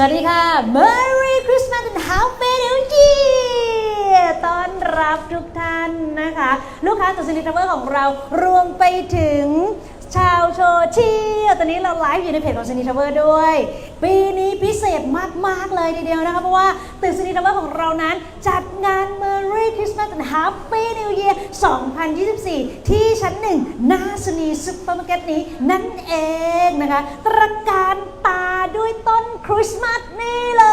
สวัสดีค่ะ Merry Christmas and Happy New Year ต้อนรับทุกท่านนะคะ ลูกค้าตัวสนิทเวอร์ของเรารวมไปถึงชาวโชเชียลตอนนี้เราไลฟ์อยู่ในเพจของสนิทเวอร์ด้วย ปีนี้พิเศษมาก ๆ เลยทีเดียวนะคะ เพราะว่าตึกสนิทเวอร์ของเรานั้น จัดงาน Merry Christmas and Happy New Year 2024 ที่ชั้นหนึ่งหน้าสนีซุปเปอร์มาร์เก็ตนี้นั่นเองนะคะ ตระการตา ด้วยต้นคริสต์มาสนี่เล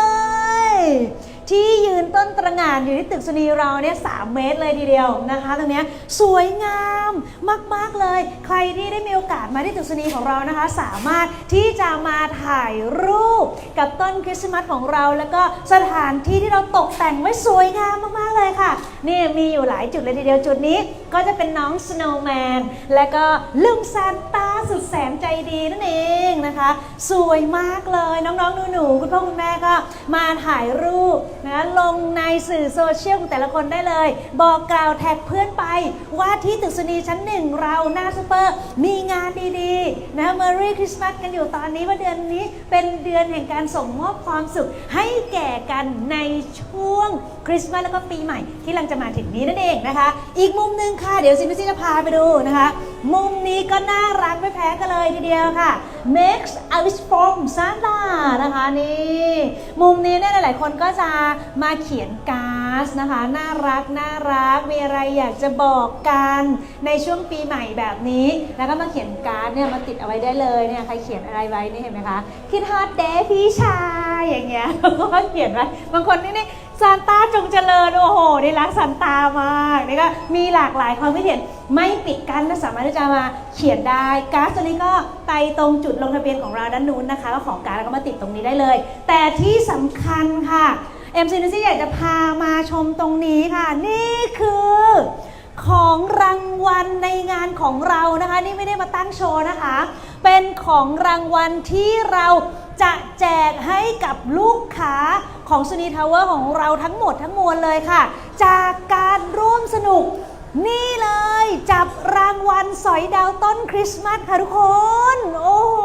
ย ที่ยืนต้นตระหง่านอยู่ที่ตึกสนีเราเนี่ยสเมตรเลยทีเดียวนะคะ ตรงนี้สวยงามมาก ๆ เลย ใครที่ได้มีโอกาสมาที่ตึกสนีของเรานะคะ สามารถที่จะมาถ่ายรูปกับต้นคริสต์มาสของเรา แล้วก็สถานที่ที่เราตกแต่งไว้สวยงามมากๆเลยค่ะ นี่มีอยู่หลายจุดเลยทีเดียวจุดนี้ ก็จะเป็นน้องสโนว์แมนและก็ลุงซานต้าสุดแสนใจดีนั่นเองนะคะ สวยมากเลยน้องๆหนูๆคุณพ่อคุณแม่ก็มาถ่ายรูปนะลงในสื่อโซเชียลของแต่ละคนได้เลย บอกกล่าวแท็กเพื่อนไปว่าที่ตึกสนีชั้นหนึ่งเราหน้าซูเปอร์ มีงานดีๆนะเมอรี่คริสต์มาสกันอยู่ตอนนี้ว่าเดือนนี้เป็นเดือนแห่งการส่งมอบความสุขให้แก่กันในช่วงคริสต์มาสแล้วก็ปีใหม่ที่กำลังจะมาถึงนี้นั่นเองนะคะ อีกมุมหนึ่งค่ะค่ะ เดี๋ยวซิมซี่จะพาไปดูนะคะ มุมนี้ก็น่ารักไม่แพ้กันเลยทีเดียวค่ะ Makes a wish from Santa นะคะนี่มุมนี้เนี่ยหลายๆคนก็จะมาเขียนการ์ดนะคะ น่ารักน่ารักมีอะไรอยากจะบอกกันในช่วงปีใหม่แบบนี้ แล้วก็มาเขียนการ์ดเนี่ยมาติดเอาไว้ได้เลยเนี่ยใครเขียนอะไรไว้นี่เห็นไหมคะคิดฮอตเดย์พี่ชายอย่างเงี้ยก็เขียนไว้บางคนนี่นี่ ซานต้าจงเจริญโอ้โหนี่รักซานตามากนี่ก็มีหลากหลายความคิดเห็นไม่ปิดกั้นนะสามารถที่จะมาเขียนได้การ์ดตัวนี้ก็ไปตรงจุดลงทะเบียนของเราด้านนู้นนะคะก็ของการดแล้วก็มาติดตรงนี้ได้เลย แต่ที่สำคัญค่ะเอ็มซีนซี่อยากจะพามาชมตรงนี้ค่ะ นี่คือของรางวัลในงานของเรานะคะ นี่ไม่ได้มาตั้งโชว์นะคะ เป็นของรางวัลที่เรา จะแจกให้กับลูกค้าของซูนีทาวเวอร์ของเราทั้งหมดทั้งมวลเลยค่ะ จากการร่วมสนุก นี่เลย จับรางวัลสอยดาวต้นคริสต์มาสค่ะทุกคน โอ้โห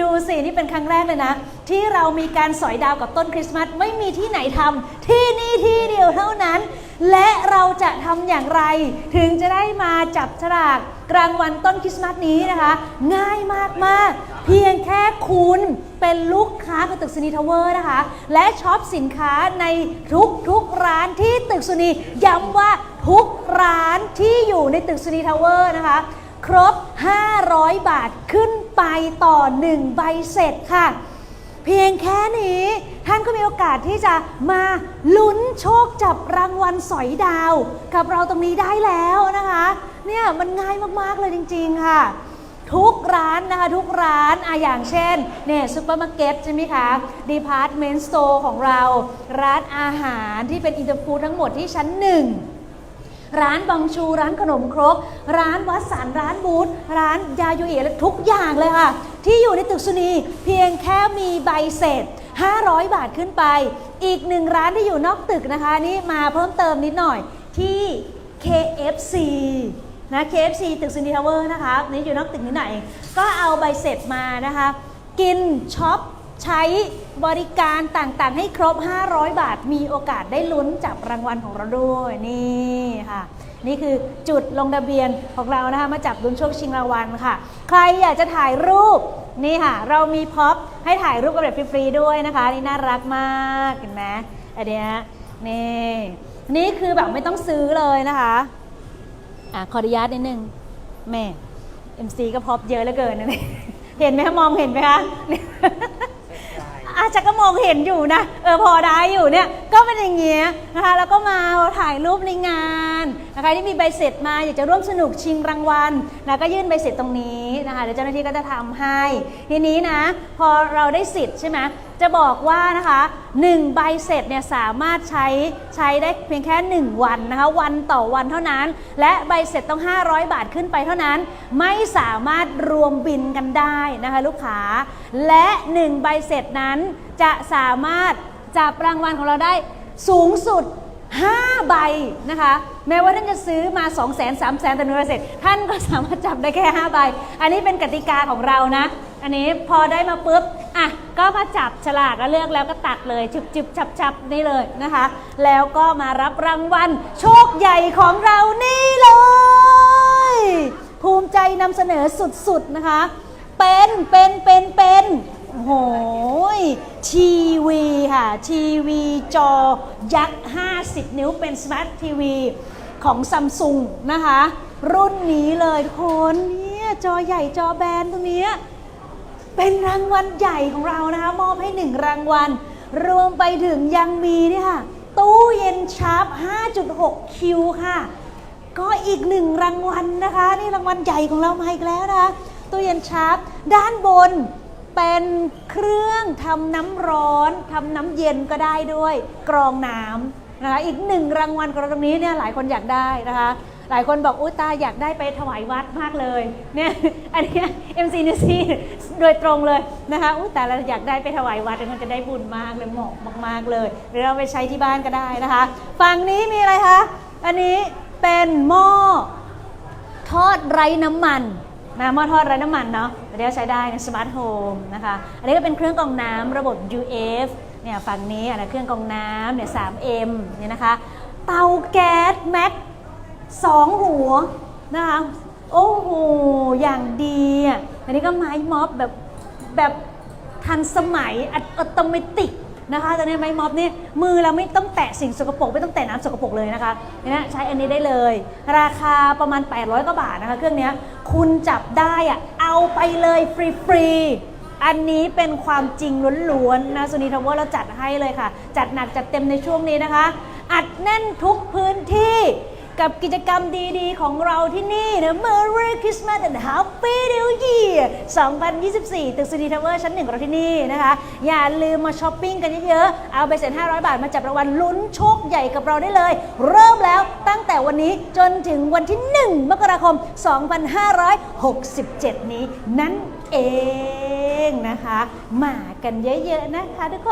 ดูสิ นี่เป็นครั้งแรกเลยนะ ที่เรามีการสอยดาวกับต้นคริสต์มาสไม่มีที่ไหนทำที่นี่ที่เดียวเท่านั้น และเราจะทำอย่างไร ถึงจะได้มาจับฉลากรางวัลต้นคริสต์มาสนี้นะคะ ง่ายมาก ๆ เพียงแค่คุณเป็นลูกค้าของตึกสุนีทาวเวอร์นะคะ และช็อปสินค้าในทุกทุกๆร้านที่ตึกสุนีย้ำว่าทุกร้านที่อยู่ในตึกสุนีทาวเวอร์นะคะ ครบ 500 บาทขึ้นไปต่อ 1 ใบเสร็จค่ะ เพียงแค่นี้ท่านก็มีโอกาสที่จะมาลุ้นโชคจับรางวัลสอยดาว กับเราตรงนี้ได้แล้วนะคะ เนี่ยมันง่ายมาก ๆ เลยจริง ๆ ค่ะ ทุกร้านนะคะ ทุกร้านอะอย่างเช่นเนี่ยซูเปอร์มาร์เก็ตใช่ไหมคะดีพาร์ตเมนต์สโตร์ของเรา ร้านอาหารที่เป็นอินเตอร์ฟูดทั้งหมดที่ชั้นหนึ่ง ร้านบังชูร้านขนมครก ร้านวัดสันร้านบูธร้านยาโยเอะทุกอย่างเลยค่ะ ที่อยู่ในตึกสุนีเพียงแค่มีใบเสร็จ 500 บาทขึ้นไป อีกหนึ่งร้านที่อยู่นอกตึกนะคะนี่มาเพิ่มเติมนิดหน่อยที่ KFC นะ KFC ตึกซินีทาวเวอร์นะคะนี่อยู่นอกตึกนิดหน่อยก็เอาใบเสร็จมานะคะ กินช็อป ใช้บริการต่างๆ ให้ครบ 500 บาท มีโอกาสได้ลุ้นจับรางวัลของเราด้วยนี่ค่ะ นี่คือจุดลงทะเบียนของเรานะคะมาจับลุ้นโชคชิงรางวัลค่ะ ใครอยากจะถ่ายรูปนี่ค่ะ เรามีพ็อปให้ถ่ายรูปกันแบบฟรีๆด้วยนะคะ นี่น่ารักมากเห็นไหมอันเนี้ยนี่นี่คือแบบไม่ต้องซื้อเลยนะคะอะขออนุญาตนิดนึงแม่ MC ก็พอบเยอะเหลือเกินนะเนี่เห็นไหมคะมองเห็นไหมคะ อาจะก็มองเห็นอยู่นะ เออพอได้อยู่เนี่ย ก็เป็นอย่างเงี้ยนะคะ แล้วก็มาถ่ายรูปในงานนะคะที่มีใบเสร็จมาอยากจะร่วมสนุกชิงรางวัลนะก็ยื่นใบเสร็จตรงนี้นะคะเดี๋ยวเจ้าหน้าที่ก็จะทำให้ ทีนี้นะ พอเราได้สิทธิ์ใช่ไหม จะบอกว่านะคะ1ใบเสร็จเนี่ยสามารถใช้ใช้ได้เพียงแค่ 1 วันนะคะวันต่อวันเท่านั้น และใบเสร็จต้อง 500 บาทขึ้นไปเท่านั้น ไม่สามารถรวมบินกันได้นะคะลูกค้าและ 1 ใบเสร็จนั้นจะสามารถจับรางวัลของเราได้สูงสุด5 ใบนะคะ แม้ว่าท่านจะซื้อมา 2 0 0 0 0 0 3 0 0 0 0แต่หน่วยเสร็จ ท่านก็สามารถจับได้แค่ 5 ใบ อันนี้เป็นกติกาของเรานะ อันนี้พอได้มาปุ๊บ อะก็มาจับฉลากแล้วเลือกแล้วก็ตัดเลยจุบจุบจับจับนี่เลยนะคะ แล้วก็มารับรางวัลโชคใหญ่ของเรานี่เลย ภูมิใจนำเสนอสุดๆนะคะ เป็นเป็นเป็นเป็นโอ้โหยทีวีค่ะ ทีวีจอยักษ์ 50 นิ้วเป็นสมาร์ททีวีของซัมซุงนะคะ รุ่นนี้เลยคนเนี่ยจอใหญ่จอแบนตรงเนี้ย เป็นรางวัลใหญ่ของเรานะคะ มอบให้หนึ่งรางวัล รวมไปถึงยังมีเนี่ยค่ะ ตู้เย็นชาร์ป5.6 คิวค่ะ ก็อีกหนึ่งรางวัลนะคะ นี่รางวัลใหญ่ของเรามาอีกแล้วนะคะ ตู้เย็นชาร์ปด้านบนเป็นเครื่องทำน้ำร้อนทำน้ำเย็นก็ได้ด้วย กรองน้ำนะคะ อีกหนึ่งรางวัลของเราตรงนี้เนี่ยหลายคนอยากได้นะคะหลายคนบอกอุ้ตาอยากได้ไปถวายวัดมากเลยเนี่ยอันเนี้ MC n c โดยตรงเลยนะคะอุ้แต่เราอยากได้ไปถวายวัดมันจะได้บุญมากเลยเหมาะมากๆเลย หรือเราไปใช้ที่บ้านก็ได้นะคะ ฝั่งนี้มีอะไรคะ อันนี้เป็นหม้อทอดไร้น้ำมันนะหม้อทอดไร้น้ำมันเนาะเดี๋ยวใช้ได้ในสมาร์ทโฮมนะคะ อันนี้ก็เป็นเครื่องกรองน้ำระบบ UF เนี่ยฝั่งนี้อันนี้เครื่องกรองน้ำเนี่ย 3M เนี่ยนะคะ เตาแก๊สแม็กสองหัวนะคะ โอ้โห อย่างดีอะ อันนี้ก็ไม้ม็อบแบบแบบทันสมัยอัตโนมัตินะคะตอนนี้ไม้ม็อบนี่มือเราไม่ต้องแตะสิ่งสกปรกไม่ต้องแตะน้ำสกปรกเลยนะคะเนี่ยใช้อันนี้ได้เลย ราคาประมาณ 800กว่าบาทนะคะ เครื่องนี้คุณจับได้อะเอาไปเลยฟรีๆอันนี้เป็นความจริงล้วนๆนะสุนีทาวเวอร์เราจัดให้เลยค่ะ จัดหนักจัดเต็มในช่วงนี้นะคะ อัดแน่นทุกพื้นที่ กับกิจกรรมดีๆ ของเราที่นี่นะ Merry Christmas and Happy New Year 2024 ตึกซีดีทาวเวอร์ชั้นหนึ่งของเราที่นี่นะคะ อย่าลืมมาช้อปปิ้งกันเยอะๆ เอาไปเสร็จ500 บาทมาจับรางวัลลุ้นโชคใหญ่กับเราได้เลย เริ่มแล้วตั้งแต่วันนี้จนถึงวันที่ 1 มกราคม 2567 นี้นั่นเองนะคะมากันเยอะๆนะคะทุกค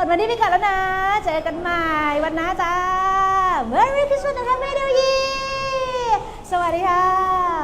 น วันนี้ไปกันแล้วนะ เจอกันใหม่วันหน้าจ้า Merry Christmas นะคะ Merry New Year สวัสดีค่ะ